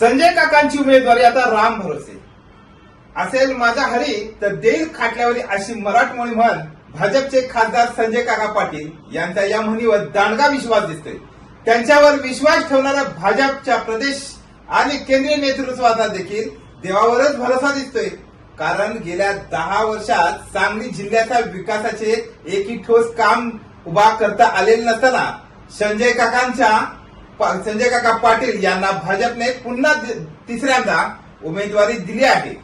संजय काकांची उमेदवारी आता राम भरोसे. असेल माझा हरी तर देईल खाटल्यावरी अशी मराठमोळी म्हण भाजपचे खासदार संजय काका पाटील यांचा या म्हणीवर दांडगा विश्वास दिसतोय. त्यांच्यावर विश्वास ठेवणाऱ्या भाजपच्या प्रदेश आणि केंद्रीय नेतृत्वाचा देखील देवावरच भरोसा दिसतोय. कारण गेल्या दहा वर्षात सांगली जिल्ह्याच्या विकासाचे एकही ठोस काम उभा करता आलेले नसताना संजय काकांच्या संजय काका पाटील यांना भाजपने पुन्हा तिसऱ्यांदा उमेदवारी दिली आहे.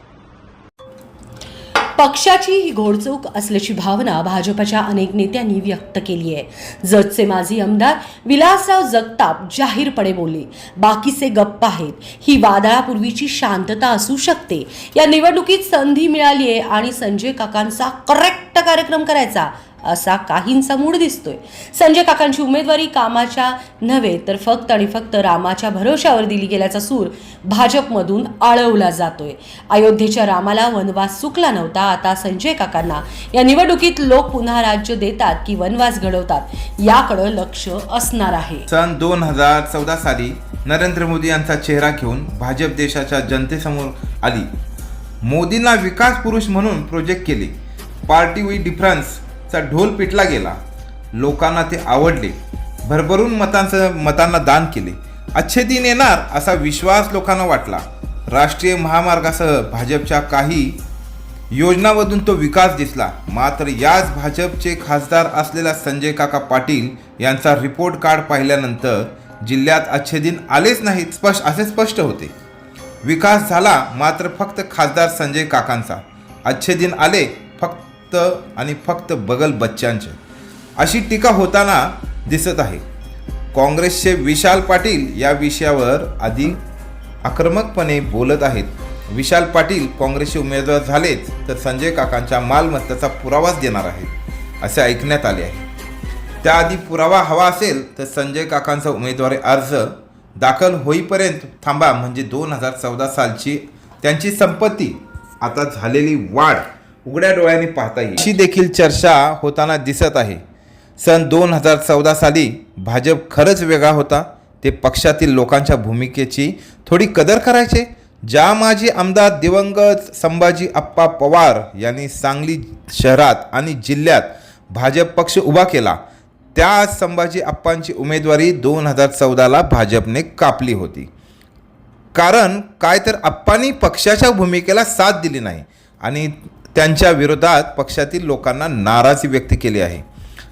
पक्षाची ही घोडचूक असल्याची भावना भाजपच्या अनेक नेत्यांनी व्यक्त केली आहे. जतचे माजी आमदार विलासराव जगताप जाहीरपणे बोलले बाकीचे गप्प आहेत. ही वादळापूर्वीची शांतता असू शकते. या निवडणुकीत संधी मिळाली आहे आणि संजय काकांचा करेक्ट कार्यक्रम करायचा असा काहींचा मूड दिसतोय. संजय काकांची उमेदवारी कामाच्या नव्हे तर फक्त आणि फक्त रामाच्या भरोशावर दिली गेल्याचा सूर भाजपमधून आळवला जातोय. अयोध्येच्या रामाला वनवास चुकला नव्हता आता संजय काकांना या निवडणुकीत लोक पुन्हा राज्य देतात की वनवास घडवतात याकडे लक्ष असणार आहे. सन दोन हजार चौदा साली नरेंद्र मोदी यांचा चेहरा घेऊन भाजप देशाच्या जनतेसमोर आली. मोदींना विकास पुरुष म्हणून प्रोजेक्ट केले. पार्टी वी चा ढोल पिटला गेला. लोकांना ते आवडले. भरभरून मतांचं मतांना दान केले. अच्छे दिन येणार असा विश्वास लोकांना वाटला. राष्ट्रीय महामार्गासह भाजपच्या काही योजनामधून तो विकास दिसला. मात्र याच भाजपचे खासदार असलेला संजय काका पाटील यांचा रिपोर्ट कार्ड पाहिल्यानंतर जिल्ह्यात अच्छे दिन आलेच नाहीत स्पष्ट असे स्पष्ट होते. विकास झाला मात्र फक्त खासदार संजय काकांचा. अच्छे दिन आले फक्त आणि फक्त बगल बच्चांचे अशी टीका होताना दिसत आहे. काँग्रेसचे विशाल पाटील या विषयावर आधी आक्रमकपणे बोलत आहेत. विशाल पाटील काँग्रेसचे उमेदवार झालेच तर संजय काकांच्या मालमत्तेचा पुरावाच देणार आहेत असे ऐकण्यात आले आहे. त्याआधी पुरावा हवा असेल तर संजय काकांचा उमेदवारी अर्ज दाखल होईपर्यंत थांबा म्हणजे दोन हजार चौदा सालची त्यांची संपत्ती. आता झालेली वाढ. उघड्या डोळ्यांनी पाहता येईल. अशी देखील चर्चा होताना दिसत आहे. सन दोन हजार चौदा साली भाजप खरंच वेगळा होता. ते पक्षातील लोकांच्या भूमिकेची थोडी कदर करायचे. ज्या माजी आमदार दिवंगत संभाजी अप्पा पवार यांनी सांगली शहरात आणि जिल्ह्यात भाजप पक्ष उभा केला त्या संभाजी अप्पांची उमेदवारी दोन हजार चौदाला भाजपने कापली होती. कारण काय तर अप्पांनी पक्षाच्या भूमिकेला साथ दिली नाही आणि त्यांच्या विरोधात पक्षातील लोकांना नाराजी व्यक्त केली आहे.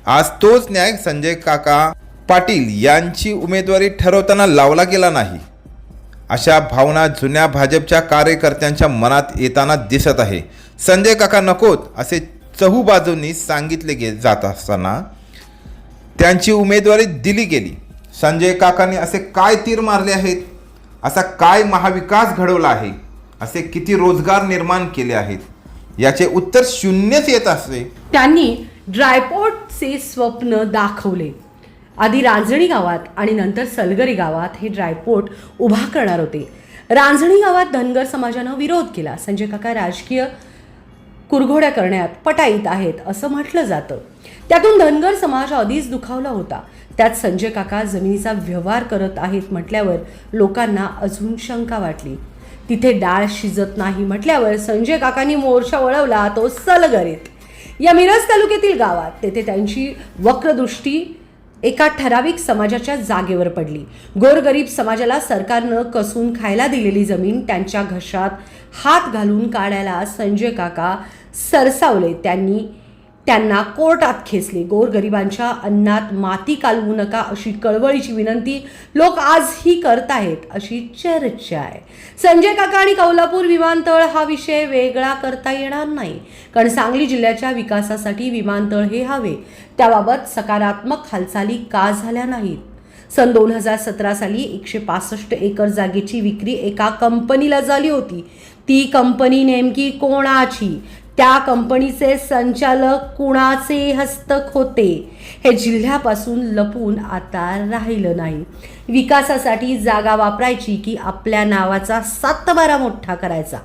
आज तोच न्याय संजय काका पाटील यांची उमेदवारी ठरवताना लावला गेला नाही. अशा भावना जुन्या भाजपच्या कार्यकर्त्यांच्या मनात येताना दिसत आहे. संजय काका नकोत असे चहू बाजूंनी सांगितले गे जात असताना त्यांची उमेदवारी दिली गेली. संजय काकांनी असे काय तीर मारले आहेत? असा काय महाविकास घडवला आहे? असे किती रोजगार निर्माण केले आहेत? याचे उत्तर शून्यच येत असते. त्यांनी ड्रायपोर्टचे स्वप्न दाखवले. आधी रांजणी गावात आणि नंतर सलगरी गावात हे ड्रायपोर्ट उभा करणार होते. रांजणी गावात धनगर समाजानं विरोध केला. संजय काका राजकीय कुरघोड्या करण्यात पटाईत आहेत असं म्हटलं जातं. त्यातून धनगर समाज आधीच दुखावला होता. त्यात संजय काका जमिनीचा व्यवहार करत आहेत म्हटल्यावर लोकांना अजून शंका वाटली. तिथे डाळ शिजत नाही म्हटल्यावर संजय काकांनी मोर्चा वळवला तो सलगरीत. या मिरज तालुक्यातील गावात तेथे त्यांची वक्रदृष्टी एका ठराविक समाजाच्या जागेवर पडली. गोरगरीब समाजाला सरकारनं कसून खायला दिलेली जमीन त्यांच्या घशात हात घालून काढायला संजय काका सरसावले. त्यांनी त्यांना कोर्टात खेचले. गोरगरिबांच्या अन्नात माती कालवू नका अशी कळवळीची विनंती लोक आजही करतायत अशी चर्चा आहे. संजय काका आणि कौलापूर विमानतळ हा विषय वेगळा करता येणार नाही. कारण सांगली जिल्ह्याच्या विकासासाठी विमानतळ हे हवे. त्याबाबत सकारात्मक हालचाली का झाल्या नाहीत? सन दोन हजार सतरा साली एकशे पासष्ट एकर जागेची विक्री एका कंपनीला झाली होती. ती कंपनी नेमकी कोणाची? त्या कंपनीचे संचालक कुणाचे हस्तक होते हे जिल्ह्यापासून लपून आता राहिलं नाही. विकासासाठी जागा वापरायची की आपल्या नावाचा सातबारा मोठा करायचा.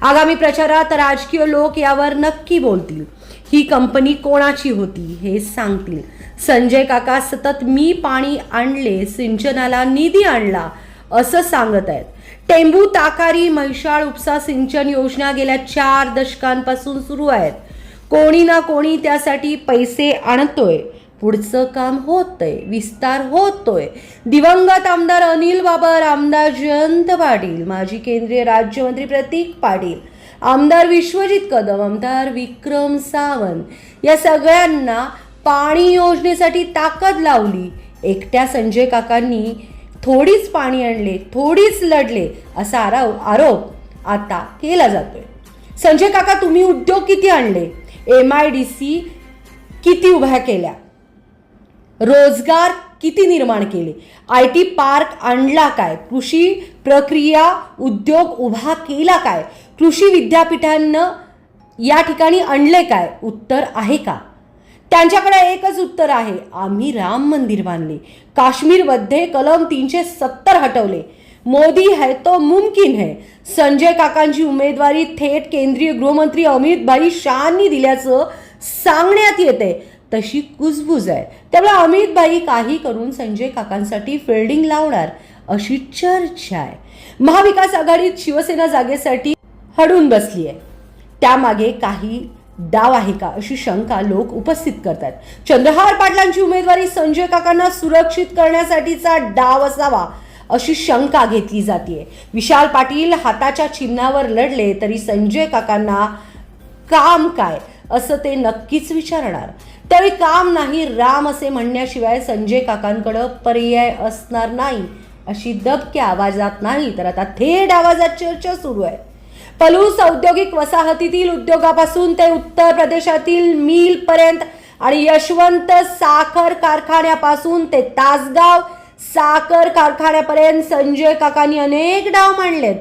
आगामी प्रचारात राजकीय लोक यावर नक्की बोलतील. ही कंपनी कोणाची होती हे सांगतील. संजय काका सतत मी पाणी आणले सिंचनाला निधी आणला असं सांगत आहेत. टेंबू ताकारी म्हैसाळ उपसा सिंचन योजना गेल्या चार दशकांपासून सुरू आहेत. कोणी ना कोणी त्यासाठी पैसे आणतोय. पुढचं काम होतंय विस्तार होतोय. दिवंगत आमदार अनिल बाबर आमदार जयंत पाटील माजी केंद्रीय राज्यमंत्री प्रतीक पाटील आमदार विश्वजित कदम आमदार विक्रम सावंत या सगळ्यांना पाणी योजनेसाठी ताकद लावली. एकट्या संजय काकांनी थोडीच पाणी आणले थोडीच लढले असा आरोप आरोप आता केला जातोय. संजय काका तुम्ही उद्योग किती आणले? एम आय डी सी किती उभ्या केल्या? रोजगार किती निर्माण केले? आय टी पार्क आणला काय? कृषी प्रक्रिया उद्योग उभा केला काय? कृषी विद्यापीठांनं या ठिकाणी आणले काय? उत्तर आहे का? त्यांच्याकडे एकच उत्तर आहे. आम्ही राम मंदिर बांधले. काश्मीरमध्ये कलम तीनशे सत्तर हटवले. मोदी है तो मुमकिन है. संजय काकांची उमेदवारी थेट केंद्रीय गृहमंत्री अमित भाई शहांनी दिल्याचं सांगण्यात येते तशी कुजबूज आहे. त्यामुळे अमित भाई काही करून संजय काकांसाठी फिल्डिंग लावणार अशी चर्चा आहे. महाविकास आघाडीत शिवसेना जागेसाठी हडून बसली आहे त्यामागे काही डाव आहे का अशी शंका लोक उपस्थित करतात. चंद्रहार पाटलांची उमेदवारी संजय काकांना सुरक्षित करण्यासाठीचा डाव असावा अशी शंका घेतली जाते विशाल पाटील हाताच्या चिन्हावर लढले तरी संजय काकांना काम काय? असं ते नक्कीच विचारणार. तरी काम नाही राम असे म्हणण्याशिवाय संजय काकांकडं पर्याय असणार नाही. अशी दबक्या आवाजात नाही तर आता थेट आवाजात चर्चा सुरू आहे. पलूस औद्योगिक वसाहतीतील उद्योगापासून ते उत्तर प्रदेशातील मिल पर्यंत आणि यशवंत साखर कारखान्यापासून ते तासगाव साखर कारखान्यापर्यंत संजय काकांनी अनेक डाव मांडलेत.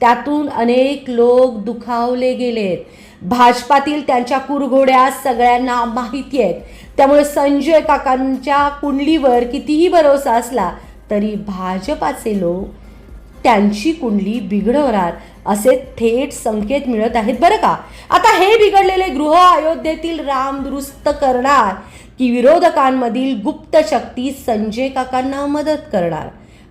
त्यातून अनेक लोक दुखावले गेलेत. भाजपातील त्यांच्या कुरघोड्या सगळ्यांना माहिती आहेत. त्यामुळे संजय काकांच्या कुंडलीवर कितीही भरोसा असला तरी भाजपाचे लोक त्यांची कुंडली बिघडवणार असे थेट संकेत मिळत आहेत बरं का? आता हे बिघडलेले गृह अयोध्येतील राम दुरुस्त करणार की विरोधकांमधील गुप्त शक्ती संजय काकांना मदत करणार?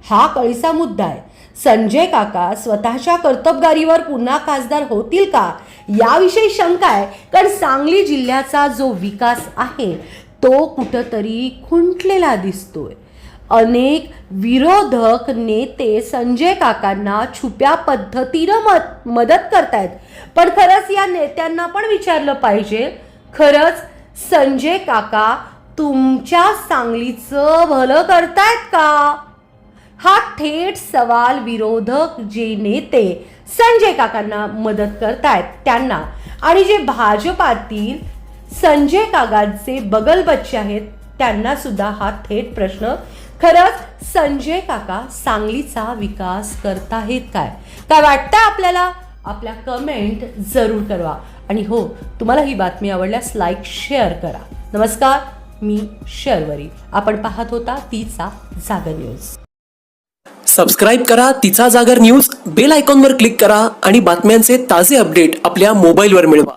हा कळीचा मुद्दा आहे. संजय काका स्वतःच्या कर्तबगारीवर पुन्हा खासदार होतील का? याविषयी शंका आहे. कारण सांगली जिल्ह्याचा जो विकास आहे तो कुठंतरी खुंटलेला दिसतोय. अनेक विरोधक नेते संजय काकांना छुप्या पद्धतीनं मत मदत करतायत. पण खरंच या नेत्यांना पण विचारलं पाहिजे. खरंच संजय काका तुमच्या सांगलीचं भलं करतायत का? हा थेट सवाल विरोधक जे नेते संजय काकांना मदत करतायत त्यांना. आणि जे भाजपातील संजय काकांचे बगल बच्चे आहेत त्यांना सुद्धा हा थेट प्रश्न खरंच संजय काका सांगलीचा विकास करताहेत काय? काय वाटतं आपल्याला? आपल्या कमेंट जरूर करवा आणि हो तुम्हाला ही बातमी आवडल्यास लाईक शेअर करा. नमस्कार मी शर्वरी. आपण पाहत होता तिचा जागर न्यूज सबस्क्राईब करा तिचा जागर न्यूज बेल आयकॉनवर क्लिक करा आणि बातम्यांचे ताजे अपडेट आपल्या मोबाईलवर मिळवा.